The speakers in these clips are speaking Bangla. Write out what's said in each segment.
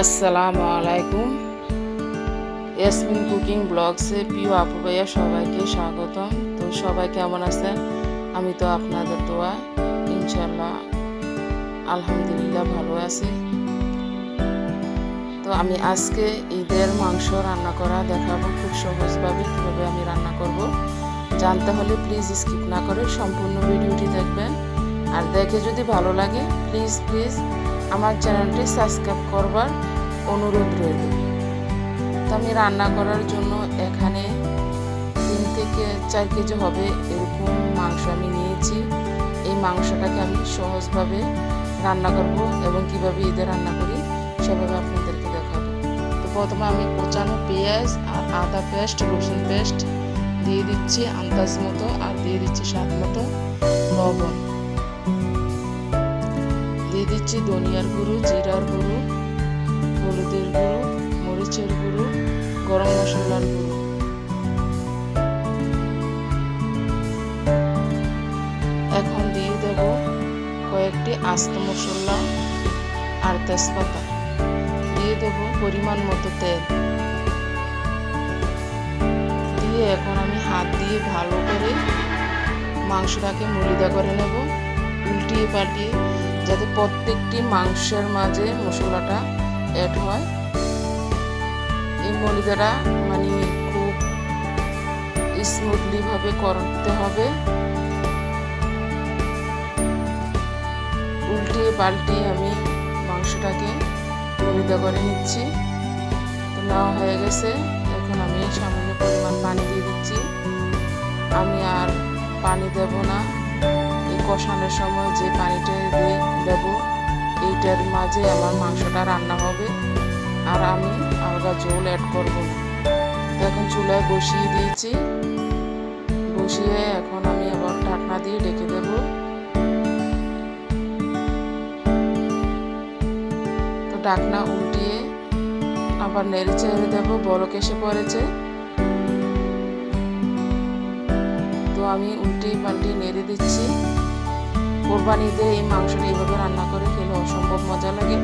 আসসালামু আলাইকুম। ইয়াসমিন কুকিং ব্লগসে প্রিয় আপু ভাইয়া সবাইকে স্বাগতম। তো সবাই কেমন আছেন? আমি তো আপনাদের দোয়া। ইনশাল্লাহ আলহামদুলিল্লাহ ভালো আছি। তো আমি আজকে ঈদের মাংস রান্না করা দেখাবো খুব সহজভাবে, কীভাবে আমি রান্না করব। জানতে হলে প্লিজ স্কিপ না করে সম্পূর্ণ ভিডিওটি দেখবেন। আর দেখে যদি ভালো লাগে প্লিজ প্লিজ আমার চ্যানেলটি সাবস্ক্রাইব করবার অনুরোধ রইল। তো আমি রান্না করার জন্য এখানে তিন থেকে চার কেজি হবে এরকম মাংস আমি নিয়েছি। এই মাংসটাকে আমি সহজভাবে রান্না করব এবং কীভাবে ঈদে রান্না করি সেভাবে আপনাদেরকে দেখাবো। তো প্রথমে আমি কোচানো পেঁয়াজ আর আদা পেস্ট, রসুন পেস্ট দিয়ে দিচ্ছি আন্দাজ মতো আর দিয়ে দিচ্ছি স্বাদ মতো লবণ। দিচ্ছি ধনিয়ার গুঁড়ো, জিরার গুঁড়ো, হলুদের গুঁড়ো, মরিচের গুঁড়ো, গরম মশলার গুঁড়ো। এখন দিয়ে দেব কয়েকটি আস্ত মশলা আর তেজপাতা। দিয়ে দেব পরিমাণ মতো তেল। দিয়ে এখন আমি হাত দিয়ে ভালো করে মাংসটাকে মলিদা করে নেব। উল্টিয়ে পাল্টিয়ে যাতে প্রত্যেকটি মাংসের মাঝে মশলাটা অ্যাড হয়। এই মলিদাটা মানে খুব স্মুথলিভাবে করতে হবে। উল্টিয়ে পাল্টিয়ে আমি মাংসটাকে মলিদা করে নিচ্ছি। তো নেওয়া হয়ে গেছে, এখন আমি সামান্য পরিমাণ পানি দিয়ে দিচ্ছি। আমি আর পানি দেব না। কষানোর সময় যে পানিটা দিয়ে দেবো, এইটার মাঝে আমার মাংসটা রান্না হবে। আর আমি আলগা জল অ্যাড করব এখন চুলায় বসিয়ে দিয়েছি। বসিয়ে এখন আমি আবার ঢাকনা দিয়ে ডেকে দেব। তো ঢাকনা উল্টিয়ে আবার নেড়ে চেড়ে দেবো, বলক এসে পড়েছে। তো আমি উল্টিয়ে পাল্টিয়ে নেড়ে দিচ্ছি। কোরবানিতে এই মাংসটা এইভাবে রান্না করে খেলে অসম্ভব মজা লাগে।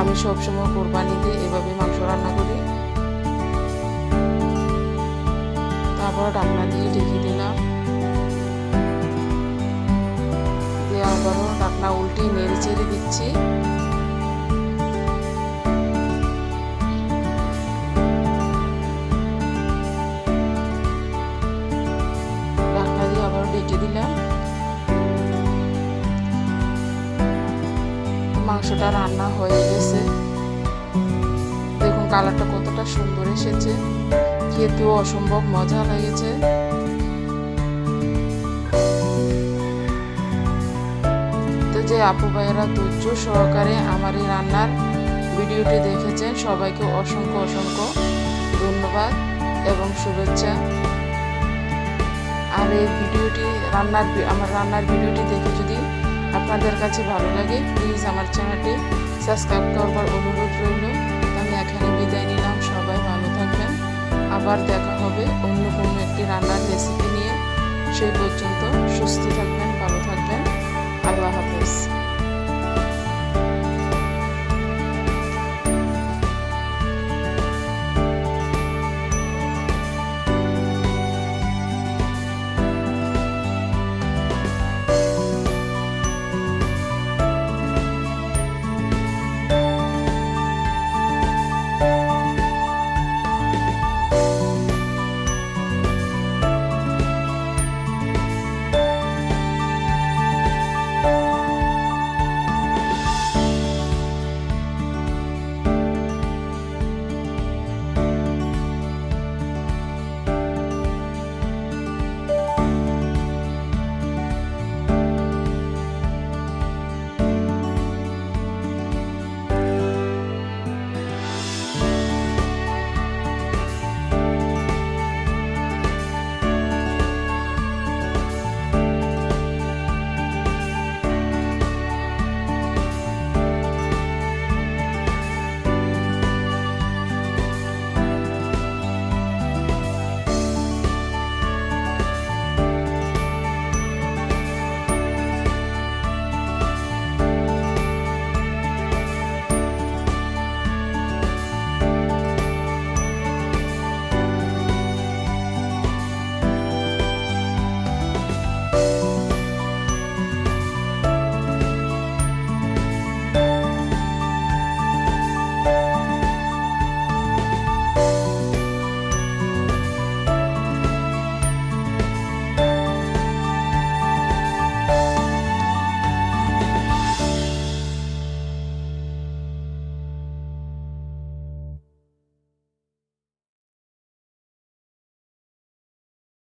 আমি সবসময় কোরবানিতে এভাবে মাংস রান্না করি। তারপর ডাকনা দিয়ে ঢেকে দিলাম। দিয়ে আবারও ডাকনা উল্টে নেড়ে চেড়ে দিচ্ছি। মাংসটা রান্না হয়ে গেছে। দেখুন কালারটা কতটা সুন্দর এসেছে। খেতেও অসম্ভব মজা লেগেছে। তো যে আপু ভাইয়েরা ধৈর্য সহকারে আমার এই রান্নার ভিডিওটি দেখেছেন, সবাইকে অসংখ্য অসংখ্য ধন্যবাদ এবং শুভেচ্ছা। আর এই ভিডিওটি রান্নার, আমার রান্নার ভিডিওটি দেখে যদি আপনাদের কাছে ভালো লাগে প্লিজ আমার চ্যানেলটি সাবস্ক্রাইব করবার অনুরোধ রইল। আমি এখানে বিদায় নিলাম, সবাই ভালো থাকবেন। আবার দেখা হবে অন্য কোনো একটি রান্নার রেসিপি নিয়ে। সেই পর্যন্ত সুস্থ থাকবেন।